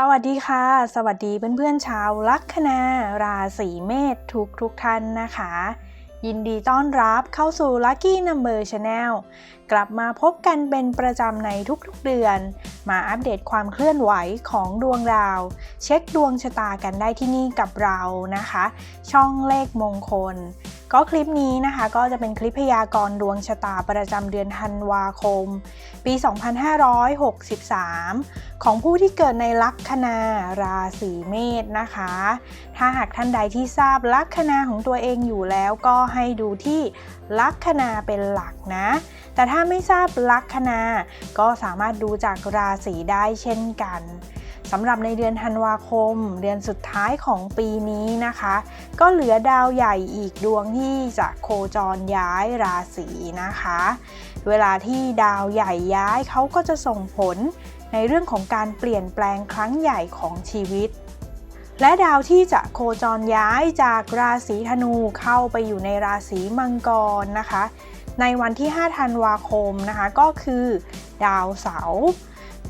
สวัสดีค่ะ สวัสดีเพื่อนๆชาวลัคนาราศีเมษทุกทุกท่านนะคะ ยินดีต้อนรับเข้าสู่ Lucky Number Channel กลับมาพบกันเป็นประจำในทุกๆเดือน มาอัปเดตความเคลื่อนไหวของดวงดาว เช็คดวงชะตากันได้ที่นี่กับเรานะคะ ช่องเลขมงคล ก็คลิปนี้นะคะก็จะเป็นคลิปพยากรณ์ดวงชะตาประจำเดือนธันวาคม ปี 2563 ของผู้ที่เกิดในลัคนาราศีเมษนะคะ ถ้าหากท่านใดที่ทราบลัคนาของตัวเองอยู่แล้วก็ให้ดูที่ลัคนาเป็นหลักนะ แต่ถ้าไม่ทราบลัคนาก็สามารถดูจากราศีได้เช่นกัน สำหรับในเดือนธันวาคม เดือนสุดท้ายของปีนี้นะคะ ก็เหลือดาวใหญ่อีกดวงที่จะโคจรย้ายราศีนะคะ เวลาที่ดาวใหญ่ย้ายเขาก็จะส่งผลในเรื่องของการเปลี่ยนแปลงครั้งใหญ่ของชีวิต และดาวที่จะโคจรย้ายจากราศีธนูเข้าไปอยู่ในราศีมังกรนะคะ ในวันที่ 5 ธันวาคมนะคะก็คือ ดาวเสาร์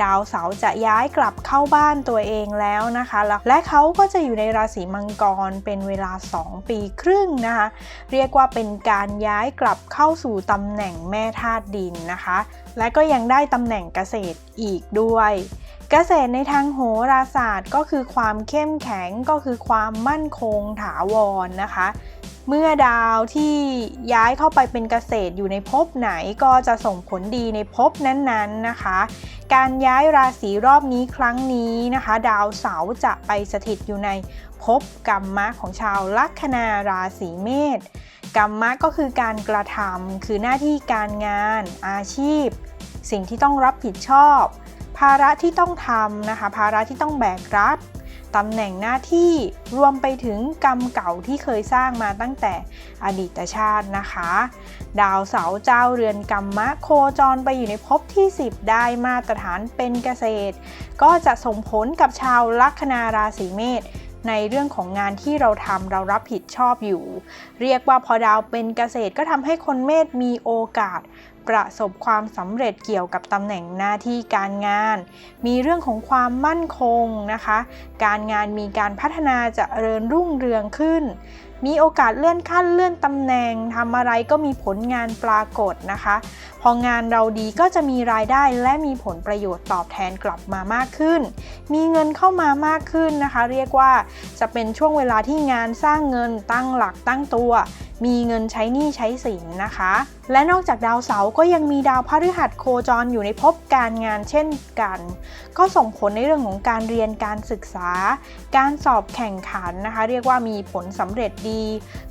ดาวเสาร์จะย้ายกลับเข้าบ้านตัวเองแล้วนะคะ และเขาก็จะอยู่ในราศีมังกรเป็นเวลา 2 ปีครึ่งนะคะ เรียกว่าเป็นการย้ายกลับเข้าสู่ตำแหน่งแม่ธาตุดินนะคะ และก็ยังได้ตำแหน่งเกษตรอีกด้วยเกษตรในทางโหราศาสตร์ก็คือความเข้มแข็งก็คือความมั่นคงถาวรนะคะ เมื่อดาวที่ย้ายเข้าไปเป็นเกษตรอยู่ในภพไหนก็จะส่งผลดีในภพนั้นๆนะคะ การย้ายราศีรอบนี้ครั้งนี้นะคะ ดาวเสาร์จะไปสถิตอยู่ในภพกรรมะของชาวลัคนาราศีเมษกรรมะก็คือการกระทำคือหน้าที่การงาน อาชีพ สิ่งที่ต้องรับผิดชอบ ภาระที่ต้องทำนะคะ ภาระที่ต้องแบกรับ ตำแหน่งหน้าที่รวมไปถึงกรรมเก่าที่เคยสร้างมาตั้งแต่อดีตชาตินะคะ ดาวเสาร์เจ้าเรือนกรรมะโคจรไปอยู่ในภพที่ 10 ได้มาตรฐานเป็นเกษตร ก็จะส่งผลกับชาวลัคนาราศีเมษในเรื่องของงานที่เราทำเรารับผิดชอบอยู่ เรียกว่าพอดาวเป็นเกษตรก็ทำให้คนเมษมีโอกาส ประสบความสำเร็จเกี่ยวกับตำแหน่งหน้าที่การงาน มีเรื่องของความมั่นคงนะคะ การงานมีการพัฒนาจะเริญรุ่งเรืองขึ้น มีโอกาสเลื่อนขั้นเลื่อนตำแหน่งทำอะไรก็มีผลงานปรากฏนะคะ พองานเราดีก็จะมีรายได้และมีผลประโยชน์ตอบแทนกลับมามากขึ้น มีเงินเข้ามามากขึ้นนะคะ เรียกว่าจะเป็นช่วงเวลาที่งานสร้างเงินตั้งหลักตั้งตัว มีเงินใช้หนี้ใช้สินนะคะ และนอกจากดาวเสาร์ก็ยังมีดาวพฤหัสโคจรอยู่ในภพการงานเช่นกัน ก็ส่งผลในเรื่องของการเรียนการศึกษา การสอบแข่งขันนะคะ เรียกว่ามีผลสำเร็จดี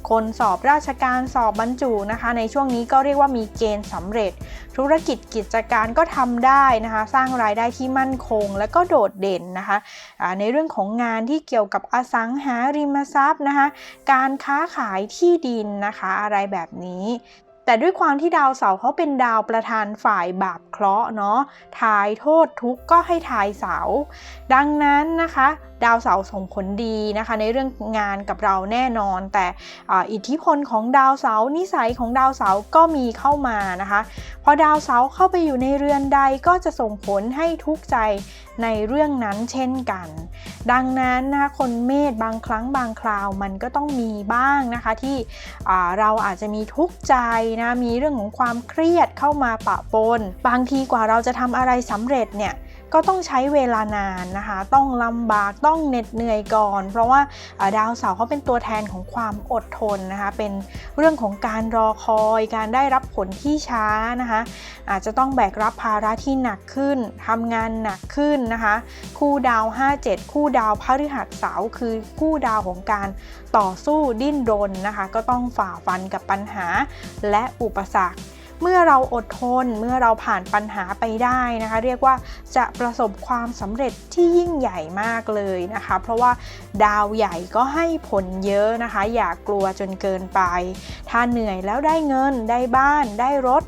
คนสอบราชการสอบบรรจุนะคะ ในช่วงนี้ก็เรียกว่ามีเกณฑ์สำเร็จ ธุรกิจกิจการก็ทำได้นะคะ สร้างรายได้ที่มั่นคง และก็โดดเด่นนะคะอ่าในเรื่องของงานที่เกี่ยวกับอสังหาริมทรัพย์นะคะ การค้าขายที่ดินนะคะ อะไรแบบนี้แต่ด้วยความที่ดาวเสาร์เขาเป็นดาวประธานฝ่ายบาปเคราะห์เนาะทายโทษทุกข์ก็ให้ทายเสา ดังนั้นนะคะ ดาวเสาร์ส่งผลดีนะคะในเรื่องงานกับเราแน่นอน แต่อิทธิพลของดาวเสาร์นิสัยของดาวเสาร์ก็มีเข้ามานะคะพอดาวเสาร์เข้าไปอยู่ในเรือนใดก็จะส่งผลให้ทุกข์ใจในเรื่องนั้นเช่นกัน ดังนั้นนะคะคนเมษบางครั้งบางคราวมันก็ต้องมีบ้างนะคะที่เราอาจจะมีทุกข์ใจนะมีเรื่องของความเครียดเข้ามาปะปน บางทีกว่าเราจะทำอะไรสำเร็จเนี่ย ก็ต้องใช้เวลานานนะคะ ต้องลำบากต้องเหน็ดเหนื่อยก่อน เพราะว่าดาวเสาร์เขาเป็นตัวแทนของความอดทนนะคะ เป็นเรื่องของการรอคอย การได้รับผลที่ช้านะคะ อาจจะต้องแบกรับภาระที่หนักขึ้นทำงานหนักขึ้นนะคะ คู่ดาว 57 คู่ดาวพฤหัสเสาร์คือคู่ดาวของการต่อสู้ดิ้นรนนะคะ ก็ต้องฝ่าฟันกับปัญหาและอุปสรรค เมื่อเราอดทนเมื่อเราผ่านปัญหาไปได้นะคะ เรียกว่าจะประสบความสำเร็จที่ยิ่งใหญ่มากเลยนะคะ เพราะว่าดาวใหญ่ก็ให้ผลเยอะนะคะ อย่ากลัวจนเกินไป ถ้าเหนื่อยแล้วได้เงินได้บ้าน ได้รถ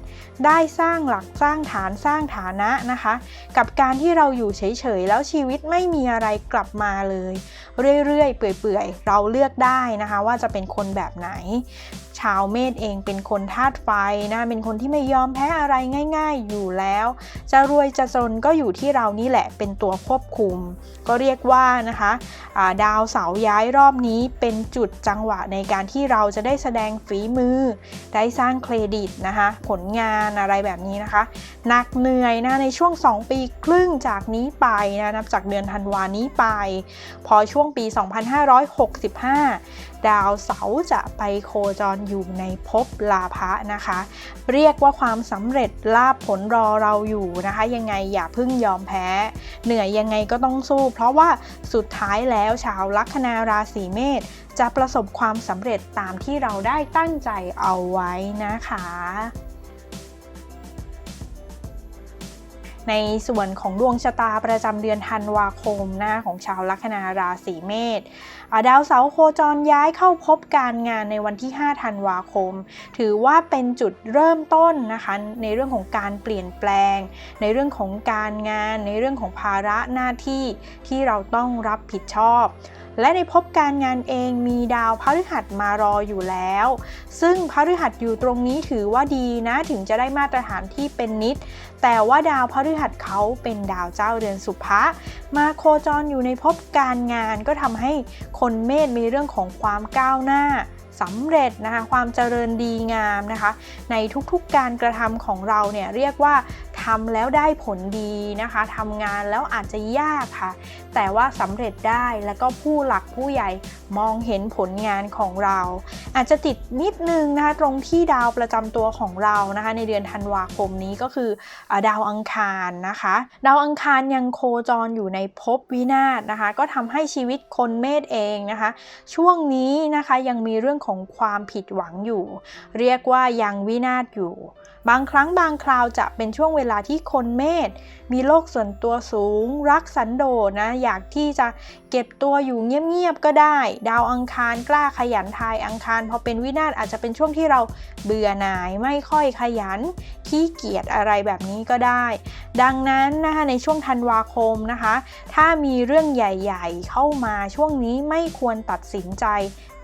ได้สร้างหลักสร้างฐานสร้างฐานะนะคะ กับการที่เราอยู่เฉยๆแล้วชีวิตไม่มีอะไรกลับมาเลย เรื่อยๆเปื่อยๆเราเลือกได้นะคะ ว่าจะเป็นคนแบบไหน ชาวเมษเองเป็นคนธาตุไฟนะเป็นคนที่ไม่ยอมแพ้อะไรง่าย ๆ อยู่แล้ว จะรวยจะจนก็อยู่ที่เรานี่แหละเป็นตัวควบคุม ก็เรียกว่านะคะดาวเสาร์ย้ายรอบนี้เป็นจุดจังหวะในการที่เราจะได้แสดงฝีมือ ได้สร้างเครดิตนะคะผลงานอะไรแบบนี้นะคะหนักเหนื่อยนะในช่วง 2 ปีครึ่งจากนี้ไปนะนับจากเดือนธันวานี้ไป พอช่วงปี 2565 ดาวเสาจะไปโคจรอยู่ในภพลาภะนะคะ เรียกว่าความสำเร็จลาภผลรอเราอยู่นะคะ ยังไงอย่าพิ่งยอมแพ้ เหนื่อยยังไงก็ต้องสู้ เพราะว่าสุดท้ายแล้วชาวลัคนาราศีเมษจะประสบความสำเร็จตามที่เราได้ตั้งใจเอาไว้นะคะในส่วนของดวงชะตาประจำเดือนธันวาคมหนะของชาวลัคนาราศีเมษ ดาวเสาร์โคจรย้ายเข้าพบการงานในวันที่ 5 ธันวาคม ถือว่าเป็นจุดเริ่มต้นนะคะในเรื่องของการเปลี่ยนแปลง ในเรื่องของการงาน ในเรื่องของภาระหน้าที่ที่เราต้องรับผิดชอบ และในพบการงานเองมีดาวพฤหัสมารออยู่แล้ว ซึ่งพฤหัสอยู่ตรงนี้ถือว่าดีนะถึงจะได้มาตรฐานที่เป็นนิด แต่ว่าดาวพฤหัสเขาเป็นดาวเจ้าเดือนสุภะมาโคจรอยู่ในภพการงานก็ทำให้คนเมษมีเรื่องของความก้าวหน้าสำเร็จนะคะความเจริญดีงามนะคะ ในทุกๆการกระทำของเราเนี่ยเรียกว่าทำแล้วได้ผลดีนะคะทำงานแล้วอาจจะยากค่ะ แต่ว่าสำเร็จได้แล้วก็ผู้หลักผู้ใหญ่มองเห็นผลงานของเรา อาจจะติดนิดนึงนะคะตรงที่ดาวประจำตัวของเรานะคะในเดือนธันวาคมนี้ก็คือดาวอังคารนะคะ ดาวอังคารยังโคจรอยู่ในภพวินาศนะคะ ก็ทำให้ชีวิตคนเมษเองนะคะ ช่วงนี้นะคะยังมีเรื่องของความผิดหวังอยู่ เรียกว่ายังวินาศอยู่ บางครั้งบางคราวจะเป็นช่วงเวลาที่คนเมษมีโลกส่วนตัวสูง รักสันโดษนะอยากที่จะเก็บตัวอยู่เงียบๆก็ได้ ดาวอังคารกล้าขยันทายอังคารพอเป็นวินาศอาจจะเป็นช่วงที่เราเบื่อหน่ายไม่ค่อยขยัน ขี้เกียจอะไรแบบนี้ก็ได้ ดังนั้นนะคะในช่วงธันวาคมนะคะ ถ้ามีเรื่องใหญ่ๆ เข้ามาช่วงนี้ไม่ควรตัดสินใจ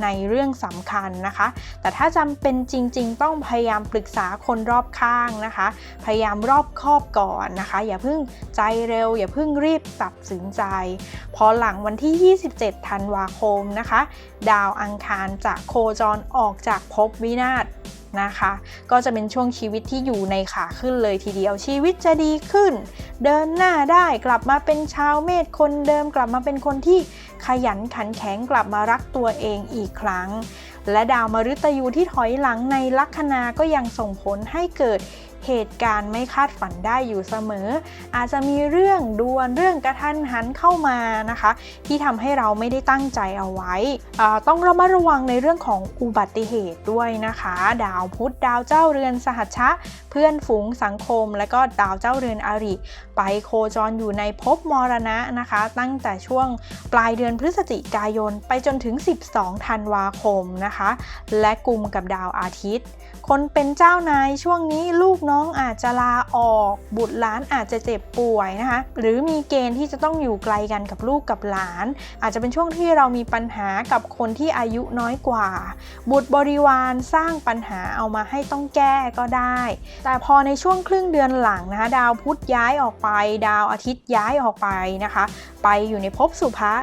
ในเรื่องสำคัญนะคะ แต่ถ้าจำเป็นจริง ๆ ต้องพยายามปรึกษาคนรอบข้างนะคะ พยายามรอบคอบก่อนนะคะ อย่าเพิ่งใจเร็ว อย่าเพิ่งรีบตัดสินใจ พอหลังวันที่ 27 ธันวาคมนะคะ ดาวอังคารจะโคจรออกจากภพวินาศนะคะ ก็จะเป็นช่วงชีวิตที่อยู่ในขาขึ้นเลยทีเดียวชีวิตจะดีขึ้น เดินหน้าได้กลับมาเป็นชาวเมษคนเดิมกลับมาเป็นคนที่ขยันขันแข็งกลับมารักตัวเองอีกครั้ง และดาวมฤตยูที่ถอยหลังในลัคนาก็ยังส่งผลให้เกิด เหตุการณ์ไม่คาดฝันได้อยู่เสมอ อาจจะมีเรื่องดวนเรื่องกระทันหันเข้ามานะคะ ที่ทำให้เราไม่ได้ตั้งใจเอาไว้ ต้องระมัดระวังในเรื่องของอุบัติเหตุด้วยนะคะ ดาวพุธดาวเจ้าเรือนสหัชชะ เพื่อนฝูงสังคม และก็ดาวเจ้าเรือนอาริ ไปโคจรอยู่ในภพมรณะนะคะ ตั้งแต่ช่วงปลายเดือนพฤศจิกายน ไปจนถึง 12 ธันวาคมนะคะ และกลุ่มกับดาวอาทิตย์ คนเป็นเจ้านายช่วงนี้ลูกน้อง้องอาจจะลาออก บุตรหลานอาจจะเจ็บป่วยนะคะ หรือมีเกณฑ์ที่จะต้องอยู่ไกลกันกับลูกกับหลาน อาจจะเป็นช่วงที่เรามีปัญหากับคนที่อายุน้อยกว่า บุตรบริวารสร้างปัญหาเอามาให้ต้องแก้ก็ได้ แต่พอในช่วงครึ่งเดือนหลังนะคะ ดาวพุธย้ายออกไป ดาวอาทิตย์ย้ายออกไปนะคะ ไปอยู่ในภพสุภะ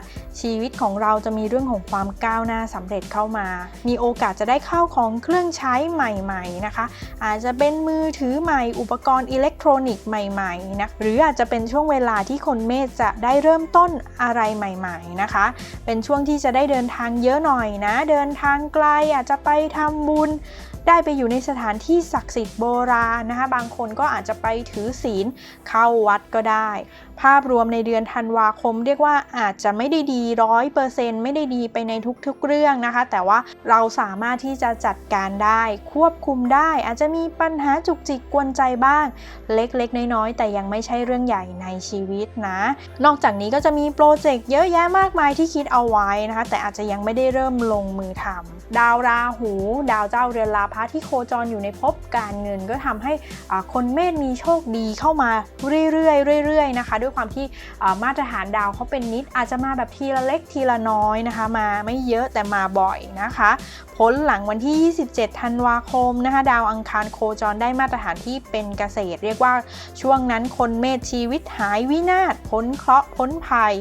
ชีวิตของเราจะมีเรื่องของความก้าวหน้าสำเร็จเข้ามา มีโอกาสจะได้เข้าของเครื่องใช้ใหม่ ๆนะคะ อาจจะเป็นมือถือใหม่ อุปกรณ์อิเล็กทรอนิกส์ใหม่ๆนะหรืออาจจะเป็นช่วงเวลาที่คนเมษจะได้เริ่มต้นอะไรใหม่ๆนะคะ เป็นช่วงที่จะได้เดินทางเยอะหน่อยนะ เดินทางไกลอาจจะไปทำบุญได้ไปอยู่ในสถานที่ศักดิ์สิทธิ์โบราณนะคะ บางคนก็อาจจะไปถือศีลเข้าวัดก็ได้ ภาพรวมในเดือนธันวาคม เรียกว่าอาจจะไม่ได้ดีร้อยเปอร์เซ็นต์ไม่ได้ดีไปในทุกๆเรื่องนะคะ แต่ว่าเราสามารถที่จะจัดการได้ควบคุมได้ อาจจะมีปัญหาจุกจิกกวนใจบ้าง เล็กๆ น้อยๆ แต่ยังไม่ใช่เรื่องใหญ่ในชีวิตนะ นอกจากนี้ก็จะมีโปรเจกต์เยอะแยะมากมายที่คิดเอาไว้นะคะ แต่อาจจะยังไม่ได้เริ่มลงมือทำดาวราหู ดาวเจ้าเรือนลาภะที่โคจรอยู่ในภพการเงินก็ทำให้คนเมษมีโชคดีเข้ามาเรื่อยๆเรื่อยๆนะคะด้วยด้วยความที่มาตรฐานดาวเขาเป็นนิด อาจจะมาแบบทีละเล็กทีละน้อยนะคะ มาไม่เยอะแต่มาบ่อยนะคะพ้นหลังวันที่ 27 ธันวาคมนะคะ ดาวอังคารโคจรได้มาตรฐานที่เป็นเกษตร เรียกว่าช่วงนั้นคนเมษชีวิตหายวินาศพ้นเคราะห์พ้นภัย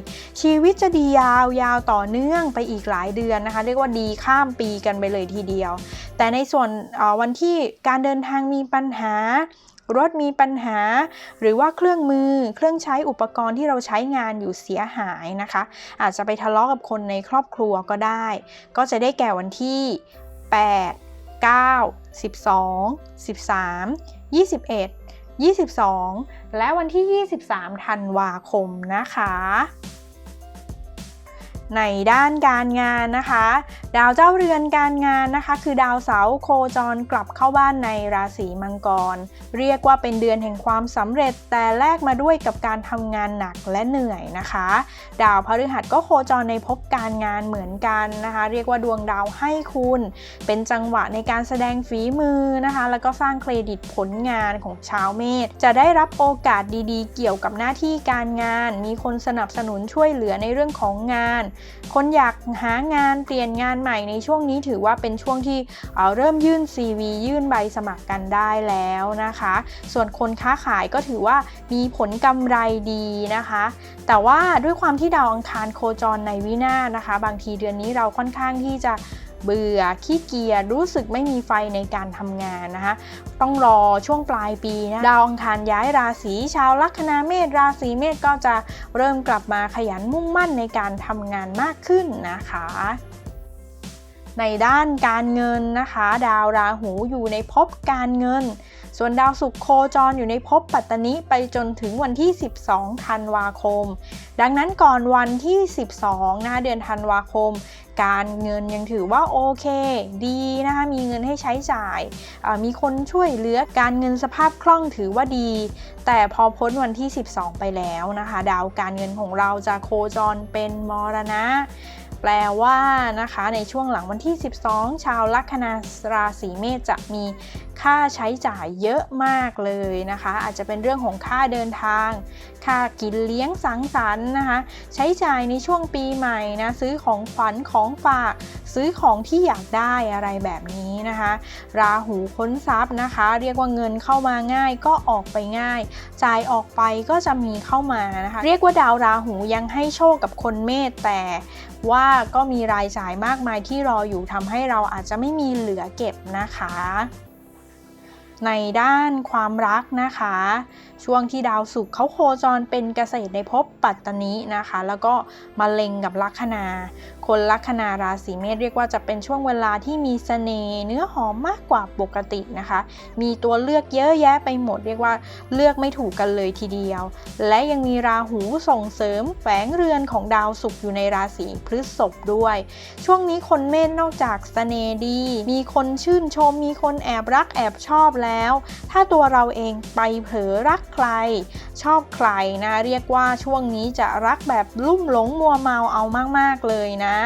ชีวิตจะดียาวยาวต่อเนื่องไปอีกหลายเดือนนะคะ เรียกว่าดีข้ามปีกันไปเลยทีเดียว แต่ในส่วนวันที่การเดินทางมีปัญหา รถมีปัญหา หรือว่าเครื่องมือเครื่องใช้อุปกรณ์ที่เราใช้งานอยู่เสียหายนะคะ อาจจะไปทะเลาะกับคนในครอบครัวก็ได้ ก็จะได้แก่วันที่ 8 9 12 13 21 22 และวันที่ 23 ธันวาคมนะคะ ในด้านการงานนะคะ ดาวเจ้าเรือนการงานนะคะ คือดาวเสาโคจรกลับเข้าบ้านในราศีมังกร เรียกว่าเป็นเดือนแห่งความสำเร็จ แต่แลกมาด้วยกับการทำงานหนักและเหนื่อยนะคะ ดาวพฤหัสก็โคจรในภพการงานเหมือนกันนะคะ เรียกว่าดวงดาวให้คุณ เป็นจังหวะในการแสดงฝีมือนะคะ แล้วก็สร้างเครดิตผลงานของชาวเมษจะได้รับโอกาสดีๆ เกี่ยวกับหน้าที่การงาน มีคนสนับสนุนช่วยเหลือในเรื่องของงานคนอยากหางานเปลี่ยนงานใหม่ในช่วงนี้ถือว่าเป็นช่วงที่เเริ่มยื่น CV ยื่นใบสมัครกันได้แล้วนะคะ ส่วนคนค้าขายก็ถือว่ามีผลกำไรดีนะคะ แต่ว่าด้วยความที่ดาวอังคารโคจรในวินานะคะ บางทีเดือนนี้เราค่อนข้างที่จะ เบื่อขี้เกียจรู้สึกไม่มีไฟในการทำงานนะคะต้องรอช่วงปลายปีนะดาวอังคารย้ายราศีชาวลัคนาเมษราศีเมษก็จะเริ่มกลับมาขยันมุ่งมั่นในการทำงานมากขึ้นนะคะในด้านการเงินนะคะ ดาวราหูอยู่ในภพการเงิน ส่วนดาวศุกร์โคจรอยู่ในภพปัตตนิไปจนถึงวันที่ 12 ธันวาคม ดังนั้นก่อนวันที่ 12 นะคะเดือนธันวาคม การเงินยังถือว่าโอเค ดีนะคะมีเงินให้ใช้จ่าย มีคนช่วยเหลือการเงินสภาพคล่องถือว่าดี แต่พอพ้นวันที่ 12 ไปแล้วนะคะ ดาวการเงินของเราจะโคจรเป็นมรณะแปลว่านะคะในช่วงหลังวันที่ 12 ชาวลัคนาราศีเมษจะมี ค่าใช้จ่ายเยอะมากเลยนะคะ อาจจะเป็นเรื่องของค่าเดินทาง ค่ากินเลี้ยงสังสรรค์นะคะ ใช้จ่ายในช่วงปีใหม่นะซื้อของขวัญของฝาก ซื้อของที่อยากได้อะไรแบบนี้นะคะ ราหูค้นทรัพย์นะคะ เรียกว่าเงินเข้ามาง่ายก็ออกไปง่าย จ่ายออกไปก็จะมีเข้ามานะคะ เรียกว่าดาวราหูยังให้โชคกับคนเมษแต่ว่าก็มีรายจ่ายมากมายที่รออยู่ทำให้เราอาจจะไม่มีเหลือเก็บนะคะ ในด้านความรักนะคะ ช่วงที่ดาวศุกร์เขาโคจรเป็นเกษตรในภพปัตตนินะคะ แล้วก็มาเล็งกับลัคนา คนลัคนาราศีเมษเรียกว่าจะเป็นช่วงเวลาที่มีสเสน่ห์เนื้อหอมมากกว่าปกตินะคะ มีตัวเลือกเยอะแยะไปหมด เรียกว่าเลือกไม่ถูกกันเลยทีเดียว และยังมีราหูส่งเสริมแฝงเรือนของดาวศุกร์อยู่ในราศีพฤษภด้วย ช่วงนี้คนเมษนอกจากสเสน่ห์ดี มีคนชื่นชม มีคนแอบรักแอบชอบแล้วถ้าตัวเราเองไปเผลอรักใคร ชอบใครนะเรียกว่าช่วงนี้จะรักแบบลุ่มหลงมัวเมาเอามากๆเลยนะ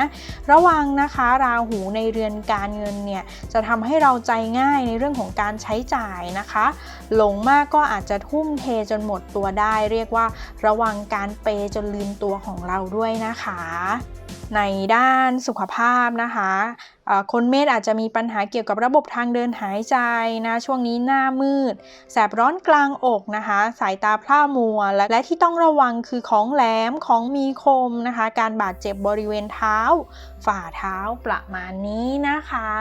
ระวังนะคะราหูในเรือนการเงินเนี่ยจะทำให้เราใจง่ายในเรื่องของการใช้จ่ายนะคะ หลงมากก็อาจจะทุ่มเทจนหมดตัวได้ เรียกว่าระวังการเปจนลืมตัวของเราด้วยนะคะ ในด้านสุขภาพนะคะคนเมษอาจจะมีปัญหาเกี่ยวกับระบบทางเดินหายใจนะช่วงนี้หน้ามืด แสบร้อนกลางอกนะคะ สายตาพร่ามัว และและที่ต้องระวังคือของแหลมของมีคมนะคะ การบาดเจ็บบริเวณเท้า ฝ่าเท้าประมาณนี้นะคะ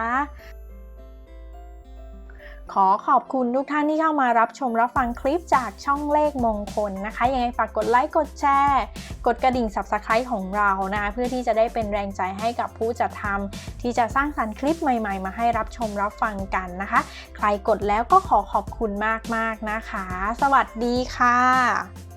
ขอขอบคุณทุกท่านที่เข้ามารับชมรับฟังคลิปจากช่องเลขมงคลนะคะ ยังไงฝากกดไลค์กดแชร์กดกระดิ่ง subscribe ของเรานะคะเพื่อที่จะได้เป็นแรงใจให้กับผู้จัดทำที่จะสร้างสรรค์คลิปใหม่ๆ มาให้รับชมรับฟังกันนะคะ ใครกดแล้วก็ขอขอบคุณมากๆนะคะ สวัสดีค่ะ